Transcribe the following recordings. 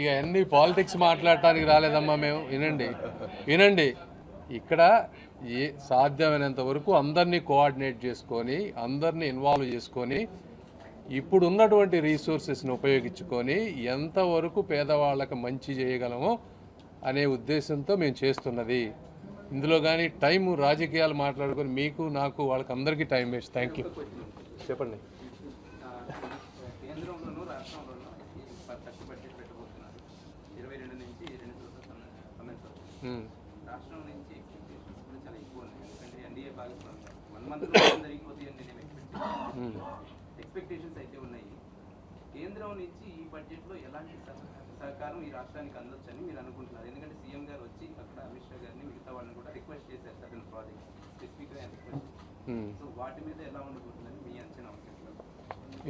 ఇక అన్ని పాలిటిక్స్ మాట్లాడటానికి రాలేదమ్మా మేము. వినండి. వినండి. ఇక్కడ ఏ సాధ్యమైనంత వరకు అందరినీ కోఆర్డినేట్ చేసుకొని అందరినీ ఇన్వాల్వ్ చేసుకొని ఇప్పుడు ఉన్నటువంటి రీసోర్సెస్ని ఉపయోగించుకొని ఎంతవరకు పేదవాళ్ళకి మంచి చేయగలమో అనే ఉద్దేశంతో మేము చేస్తున్నది. ఇందులో కానీ టైం రాజకీయాలు మాట్లాడుకొని మీకు నాకు వాళ్ళకి అందరికీ టైం వేస్ట్. థ్యాంక్ యూ చెప్పండి. రాష్ట్రం నుంచి ఎక్స్పెక్టేషన్స్ కూడా చాలా ఎక్కువ ఉన్నాయి. ఎందుకంటే ఎన్డీఏ భాగస్వామ్యం. వన్ మంత్ జరిగిపోతుంది అని నేను ఎక్స్పెక్ట్. ఎక్స్పెక్టేషన్స్ అయితే ఉన్నాయి. కేంద్రం నుంచి ఈ బడ్జెట్లో ఎలాంటి సహ- సహకారం ఈ రాష్ట్రానికి అందొచ్చని మీరు అనుకుంటున్నారు. ఎందుకంటే సీఎం గారు వచ్చి అక్కడ అమిత్ షా గారిని మిగతా వాళ్ళని కూడా రిక్వెస్ట్ చేశారు. సర్టన్ ప్రాజెక్ట్స్ స్పెసిఫిక్గా రిక్వెస్ట్. సో వాటి మీద ఎలా ఉంటుంది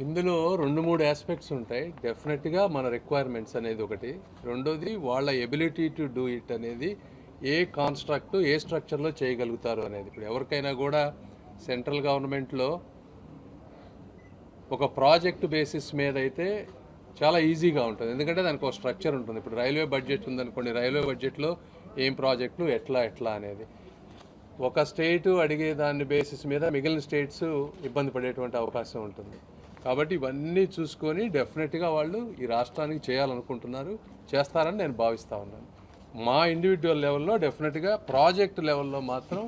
ఇందులో రెండు మూడు ఆస్పెక్ట్స్ ఉంటాయి. డెఫినెట్గా మన రిక్వైర్మెంట్స్ అనేది ఒకటి. రెండోది వాళ్ళ ఎబిలిటీ టు డూ ఇట్ అనేది ఏ కాన్స్ట్రక్ట్ ఏ స్ట్రక్చర్లో చేయగలుగుతారు అనేది. ఇప్పుడు ఎవరికైనా కూడా సెంట్రల్ గవర్నమెంట్లో ఒక ప్రాజెక్ట్ బేసిస్ మీద అయితే చాలా ఈజీగా ఉంటుంది. ఎందుకంటే దానికి ఒక స్ట్రక్చర్ ఉంటుంది. ఇప్పుడు రైల్వే బడ్జెట్ ఉందనుకోండి. రైల్వే బడ్జెట్లో ఏం ప్రాజెక్టులు ఎట్లా ఎట్లా అనేది. ఒక స్టేటు అడిగే దాని బేసిస్ మీద మిగిలిన స్టేట్స్ ఇబ్బంది పడేటువంటి అవకాశం ఉంటుంది. కాబట్టి ఇవన్నీ చూసుకొని డెఫినెట్గా వాళ్ళు ఈ రాష్ట్రానికి చేయాలనుకుంటున్నారు చేస్తారని నేను భావిస్తా ఉన్నాను. మా ఇండివిజువల్ లెవెల్లో డెఫినెట్గా ప్రాజెక్ట్ లెవెల్లో మాత్రం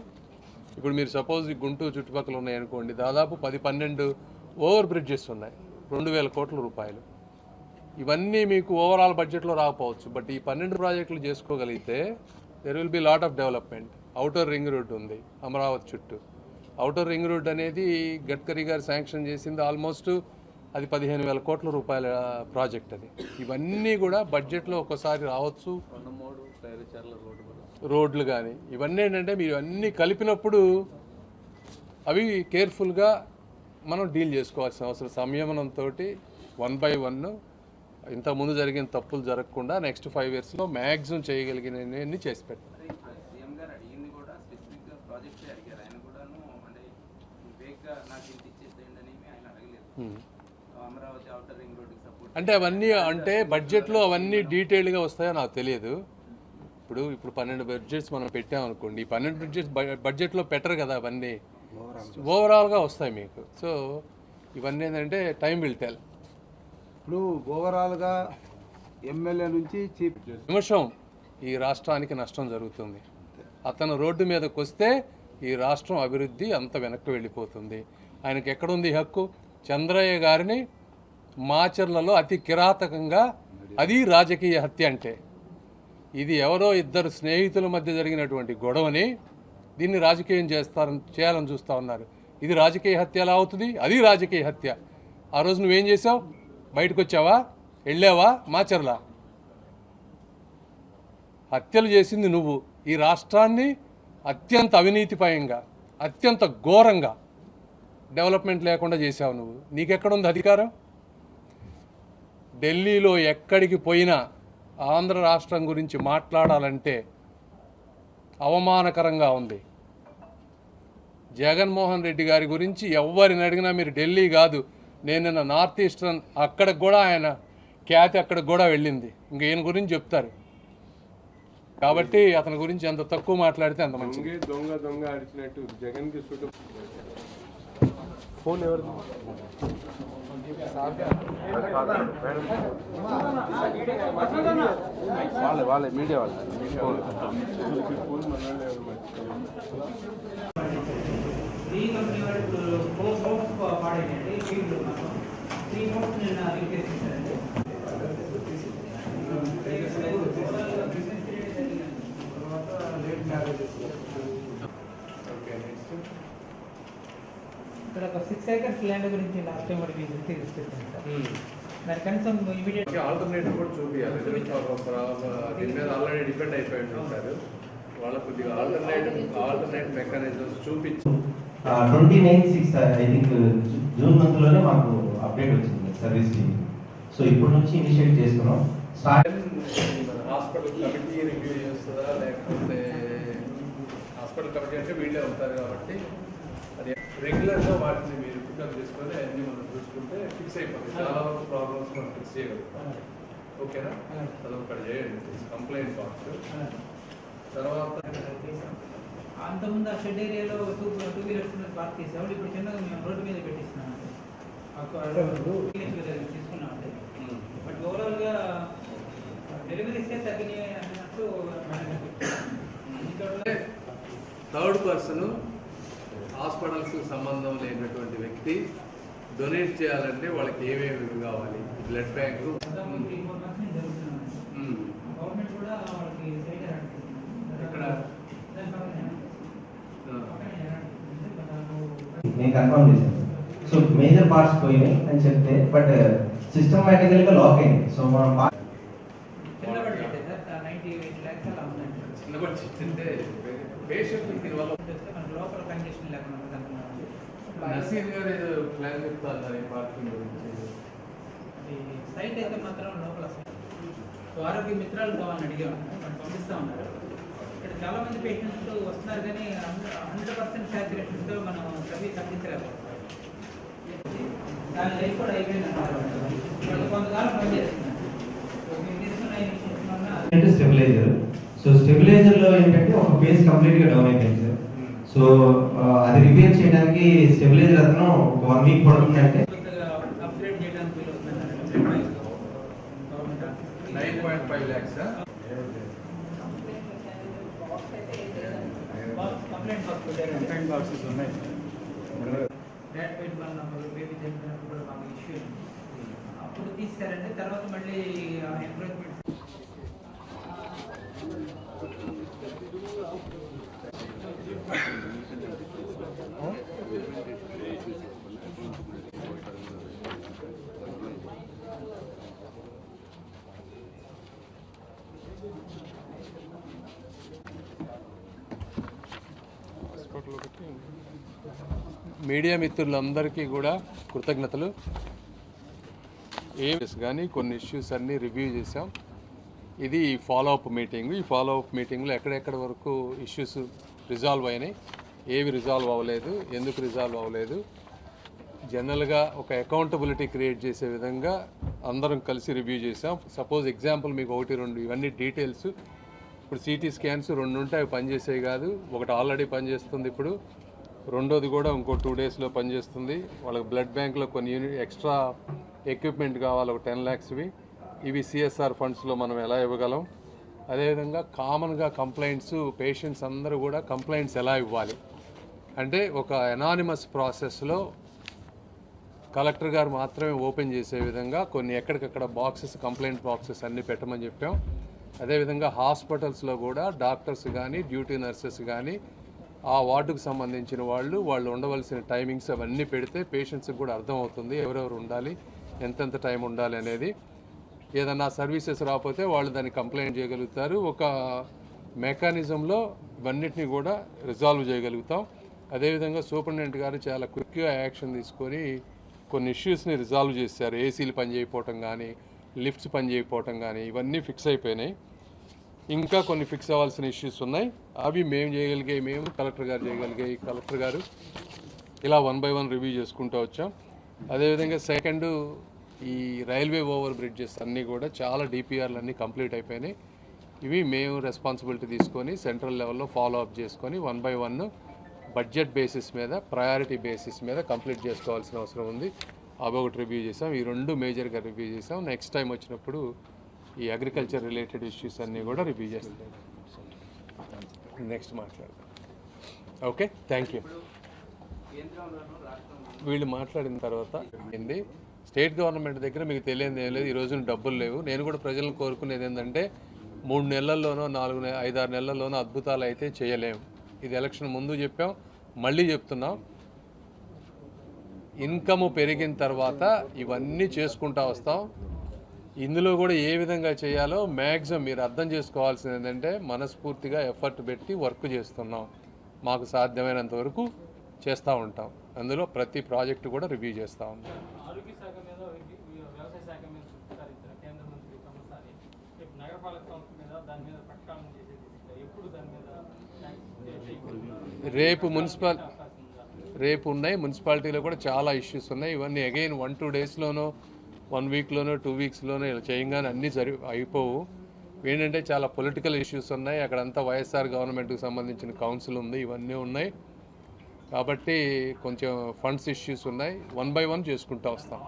ఇప్పుడు మీరు సపోజ్ గుంటూరు చుట్టుపక్కల ఉన్నాయనుకోండి దాదాపు పది పన్నెండు ఓవర్ బ్రిడ్జెస్ ఉన్నాయి రెండు వేల కోట్ల రూపాయలు. ఇవన్నీ మీకు ఓవరాల్ బడ్జెట్లో రాకపోవచ్చు బట్ ఈ పన్నెండు ప్రాజెక్టులు చేసుకోగలిగితే there will be lot of development outer ring road ఉంది అమరావతి చుట్టూ. అవుటర్ రింగ్ రోడ్ అనేది గడ్కరీ గారు శాంక్షన్ చేసింది ఆల్మోస్ట్ అది పదిహేను వేల కోట్ల రూపాయల ప్రాజెక్ట్ అది. ఇవన్నీ కూడా బడ్జెట్లో ఒక్కసారి రావచ్చు. రోడ్లు కానీ ఇవన్నీ ఏంటంటే మీరు అన్నీ కలిపినప్పుడు అవి కేర్ఫుల్గా మనం డీల్ చేసుకోవాల్సిన అవసరం. సంయమనంతో వన్ బై వన్ ఇంతకుముందు జరిగిన తప్పులు జరగకుండా నెక్స్ట్ ఫైవ్ ఇయర్స్లో మ్యాక్సిమం చేయగలిగినవన్నీ చేసి పెట్టాలి అదే ఇప్పుడు సీఎం గారు అడిగింది కూడా స్పెసిఫిక్గా ప్రాజెక్ట్సే అడిగారు ఆయన కూడాను అంటే వేగ్గా నాకు ఇంత ఇచ్చేసేయండి అని ఏమీ ఆయన అడగలేదు Hmm. అమరావతి అవుటర్ రింగ్ రోడ్డుకి సపోర్ట్ అంటే అవన్నీ అంటే బడ్జెట్లో అవన్నీ డీటెయిల్గా వస్తాయో నాకు తెలియదు. ఇప్పుడు ఇప్పుడు పన్నెండు బడ్జెట్స్ మనం పెట్టామనుకోండి ఈ పన్నెండు బడ్జెట్స్ బడ్జెట్లో పెట్టరు కదా అవన్నీ. ఓవరాల్గా వస్తాయి మీకు. సో ఇవన్నీ ఏంటంటే టైం విల్ టెల్ ఇప్పుడు ఓవరాల్గా ఎమ్మెల్యే నుంచి చీఫ్ నిమిషం. ఈ రాష్ట్రానికి నష్టం జరుగుతుంది. అతను రోడ్డు మీదకి వస్తే ఈ రాష్ట్రం అభివృద్ధి అంత వెనక్కి వెళ్ళిపోతుంది. ఆయనకి ఎక్కడుంది హక్కు? చంద్రయ్య గారిని మాచర్లలో అతి కిరాతకంగా అది రాజకీయ హత్య అంటే. ఇది ఎవరో ఇద్దరు స్నేహితుల మధ్య జరిగినటువంటి గొడవని దీన్ని రాజకీయం చేస్తారని చేయాలని చూస్తా ఉన్నారు. ఇది రాజకీయ హత్య ఎలా అవుతుంది? అది రాజకీయ హత్య. ఆ రోజు నువ్వేం చేసావు బయటకు వచ్చావా? వెళ్ళావా? మాచర్లా? హత్యలు చేసింది నువ్వు. ఈ రాష్ట్రాన్ని అత్యంత అవినీతిపయంగా అత్యంత ఘోరంగా డెవలప్మెంట్ లేకుండా చేసావు నువ్వు. నీకెక్కడుంది అధికారం? ఢిల్లీలో ఎక్కడికి పోయినా ఆంధ్ర రాష్ట్రం గురించి మాట్లాడాలంటే అవమానకరంగా ఉంది. జగన్మోహన్ రెడ్డి గారి గురించి ఎవరిని అడిగినా మీరు ఢిల్లీ కాదు. నేను నార్త్ ఈస్టర్న్ అక్కడికి కూడా ఆయన ఖ్యాతి అక్కడికి కూడా వెళ్ళింది. ఇంక ఈయన గురించి చెప్తారు. కాబట్టి అతని గురించి ఎంత తక్కువ మాట్లాడితే అంత మంచిది. దొంగే దొంగ అడిచినట్టు జగన్కి ఫోన్ ఎవరు వాళ్ళే వాళ్ళే మీడియా వాళ్ళే. ఫోర్ హోప్స్ ఇక్కడ ఒక సిక్స్ ఏకర్స్ ల్యాండ్ గురించి లాస్ట్ టైం మనకి దృష్టికి తీసుకొచ్చాను సార్. దాని కనీసం ఇమీడియట్ ఆల్టర్నేటివ్ కూడా చూపించాలి దీని మీద ఆల్రెడీ డిపెండ్ అయిపోయి ఉంటారు వాళ్ళ కొద్దిగా ఆల్టర్నేటివ్ ఆల్టర్నేట్ మెకానిజమ్స్ చూపించి twenty nine six I think June మంత్లోనే మాకు అప్డేట్ వచ్చింది సర్వీస్కి సో ఇప్పటి నుంచి ఇనిషియేట్ చేస్తున్నాం. స్టార్ట్ హాస్పిటల్ కమిటీ రివ్యూ చేస్తుందా? లేకపోతే హాస్పిటల్ కమిటీ అంటే వీళ్ళే ఉంటారు కాబట్టి రెగ్యులర్గా వాటిని మీరు పికప్ చేసుకొని అన్ని మనం చూసుకుంటే ఫిక్స్ అయిపోతుంది చాలా ప్రాబ్లమ్స్ మనం ఫిక్స్ చేయగలుగుతాం ఓకేనా? అదొకటి చేయండి. కంప్లైంట్ బాక్స్ తర్వాత అంతకుముందు ఆ షెడ్ ఏరియాలో టూ టూ వీలర్స్ పార్క్ చేసేవాళ్ళు. ఇప్పుడు చిన్నగా మేము రోడ్డు మీద పెట్టిస్తున్నాం తీసుకున్నాం అంటే బట్ ఓవరాల్గా డెలివరీస్ తగ్గినాయి అన్నట్టు థర్డ్ పర్సన్ హాస్పిటల్స్ సంబంధం లేనటువంటి వ్యక్తి డొనేట్ చేయాలంటే వాళ్ళకి ఏమేమి కావాలి? Blood bank. నేను కన్ఫర్మ్ చేశాను. సో మేజర్ పార్ట్స్ పోయినాయి అని చెప్తే బట్ సిస్టమేటికల్గా లాక్ అయింది సో మనం బడ్జెట్ చిన్న బడ్జెట్ అంటే పేషెంట్ దీనివల్ల లోపల కండిషన్ లేకుండా. నసీర్ గారు ఏదో ప్లాన్ చెప్తారు ఈ పార్కింగ్ గురించి. ఈ సైట్ అయితే మాత్రం లోపల సో ఆరోగ్య మిత్రాలు కావాలని అడిగాము వాళ్ళు పంపిస్తా ఉన్నారు. ఇక్కడ చాలా మంది పేషెంట్స్ వస్తున్నారు కానీ హండ్రెడ్ పర్సెంట్ సాచురేషన్తో మనం సర్వీస్ అందించలేకపోతున్నాం దాని లైఫ్ కూడా అయిపోయింది అన్నారు. వాళ్ళు కొంతకాలం పనిచేస్తున్నారు స్టెబిలైజర్ సో స్టెబిలైజర్లో ఏంటంటే ఒక బేస్ కంప్లీట్గా డౌన్ అయిపోయింది సార్. సో అది రిపేర్ చేయడానికి స్టెబిలైజర్ అతను ఒక వన్ వీక్ పడుతుందంటే అప్పుడు అప్గ్రేడ్ తర్వాత మళ్ళీ అవుతుందన్నారు government nine point five lakhs complaint box పెట్టారు కంప్లైంట్ బాక్సెస్ ఉన్నాయి డాట్ పెయిట్ వల్ల బేబీ చనిపోయినప్పుడు కూడా మాకు ఇష్యూ అప్పుడు తీసారంటే తర్వాత మళ్ళీ ఎంకరేజ్మెంట్ మీడియా మిత్రులందరికీ కూడా కృతజ్ఞతలు. ఏం కానీ కొన్ని ఇష్యూస్ అన్నీ రివ్యూ చేసాం ఇది ఫాలో అప్ మీటింగ్ ఈ ఫాలో అప్ మీటింగ్లో ఎక్కడెక్కడ వరకు ఇష్యూస్ రిజాల్వ్ అయినాయి ఏవి రిజాల్వ్ అవ్వలేదు ఎందుకు రిజాల్వ్ అవ్వలేదు. జనరల్గా ఒక అకౌంటబిలిటీ క్రియేట్ చేసే విధంగా అందరం కలిసి రివ్యూ చేసాం సపోజ్ ఎగ్జాంపుల్ మీకు ఒకటి రెండు ఇవన్నీ డీటెయిల్స్ ఇప్పుడు సిటీ స్కాన్స్ రెండు ఉంటాయి అవి పనిచేసేవి కాదు. ఒకటి ఆల్రెడీ పనిచేస్తుంది ఇప్పుడు. రెండోది కూడా ఇంకో టూ డేస్లో పనిచేస్తుంది. వాళ్ళకి బ్లడ్ బ్యాంక్లో కొన్ని యూనిట్ ఎక్స్ట్రా ఎక్విప్మెంట్ కావాలి ఒక టెన్ ల్యాక్స్వి ఇవి సిఎస్ఆర్ ఫండ్స్లో మనం ఎలా ఇవ్వగలం? అదేవిధంగా కామన్గా కంప్లైంట్స్ పేషెంట్స్ అందరూ కూడా కంప్లైంట్స్ ఎలా ఇవ్వాలి? అంటే ఒక ఎనానిమస్ ప్రాసెస్లో కలెక్టర్ గారు మాత్రమే ఓపెన్ చేసే విధంగా కొన్ని ఎక్కడికక్కడ బాక్సెస్ కంప్లైంట్ బాక్సెస్ అన్నీ పెట్టమని చెప్పాం. అదేవిధంగా హాస్పిటల్స్లో కూడా డాక్టర్స్ కానీ డ్యూటీ నర్సెస్ కానీ ఆ వార్డుకు సంబంధించిన వాళ్ళు వాళ్ళు ఉండవలసిన టైమింగ్స్ అవన్నీ పెడితే పేషెంట్స్కి కూడా అర్థమవుతుంది ఎవరెవరు ఉండాలి ఎంతెంత టైం ఉండాలి అనేది. ఏదన్నా సర్వీసెస్ రాకపోతే వాళ్ళు దాన్ని కంప్లైంట్ చేయగలుగుతారు. ఒక మెకానిజంలో ఇవన్నిటిని కూడా రిజాల్వ్ చేయగలుగుతాం. అదేవిధంగా సూపరింటెండెంట్ గారు చాలా క్విక్గా యాక్షన్ తీసుకొని కొన్ని ఇష్యూస్ని రిజాల్వ్ చేశారు. ఏసీలు పనిచేయకపోవటం కానీ లిఫ్ట్స్ పనిచేయకపోవటం కానీ ఇవన్నీ ఫిక్స్ అయిపోయినాయి. ఇంకా కొన్ని ఫిక్స్ అవ్వాల్సిన ఇష్యూస్ ఉన్నాయి. అవి మేము చేయగలిగే మేము కలెక్టర్ గారు చేయగలిగే కలెక్టర్ గారు ఇలా వన్ బై వన్ రివ్యూ చేసుకుంటూ వచ్చాం. అదేవిధంగా సెకండ్ ఈ రైల్వే ఓవర్ బ్రిడ్జెస్ అన్నీ కూడా చాలా డిపిఆర్లు అన్నీ కంప్లీట్ అయిపోయినాయి. ఇవి మేము రెస్పాన్సిబిలిటీ తీసుకొని సెంట్రల్ లెవెల్లో ఫాలో అప్ చేసుకొని one by one budget basis మీద ప్రయారిటీ బేసిస్ మీద కంప్లీట్ చేసుకోవాల్సిన అవసరం ఉంది. అవి ఒకటి రివ్యూ చేసాం ఈ రెండు మేజర్గా రివ్యూ చేసాం నెక్స్ట్ టైం వచ్చినప్పుడు ఈ అగ్రికల్చర్ రిలేటెడ్ ఇష్యూస్ అన్నీ కూడా రివ్యూ చేస్తాం. నెక్స్ట్ మాట్లాడదాం. ఓకే థ్యాంక్ యూ వీళ్ళు మాట్లాడిన తర్వాత ఏంది? స్టేట్ గవర్నమెంట్ దగ్గర మీకు తెలియదు ఏం లేదు ఈ రోజున డబ్బులు లేవు. నేను కూడా ప్రజలను కోరుకునేది ఏంటంటే మూడు నెలల్లోనో నాలుగు నె ఐదారు నెలల్లోనో అద్భుతాలు అయితే చేయలేము ఇది ఎలక్షన్ ముందు చెప్పాం మళ్ళీ చెప్తున్నాం. ఇన్కమ్ పెరిగిన తర్వాత ఇవన్నీ చేసుకుంటా వస్తాం. ఇందులో కూడా ఏ విధంగా చేయాలో మ్యాక్సిమం మీరు అర్థం చేసుకోవాల్సింది ఏంటంటే మనస్ఫూర్తిగా ఎఫర్ట్ పెట్టి వర్క్ చేస్తున్నాం. మాకు సాధ్యమైనంత వరకు చేస్తూ ఉంటాం. అందులో ప్రతి ప్రాజెక్టు కూడా రివ్యూ చేస్తూ ఉంటాం రేపు మున్సిపల్ రేపు ఉన్నాయి. మున్సిపాలిటీలో కూడా చాలా ఇష్యూస్ ఉన్నాయి. ఇవన్నీ అగైన్ వన్ టూ డేస్లోనో వన్ వీక్లోనో టూ వీక్స్లోనో ఇలా చేయంగానే అన్నీ జరి అయిపోవు. ఏంటంటే చాలా పొలిటికల్ ఇష్యూస్ ఉన్నాయి. అక్కడంతా వైఎస్ఆర్ గవర్నమెంట్కి సంబంధించిన కౌన్సిల్ ఉంది ఇవన్నీ ఉన్నాయి. కాబట్టి కొంచెం ఫండ్స్ ఇష్యూస్ ఉన్నాయి. వన్ బై వన్ చేసుకుంటూ వస్తాం.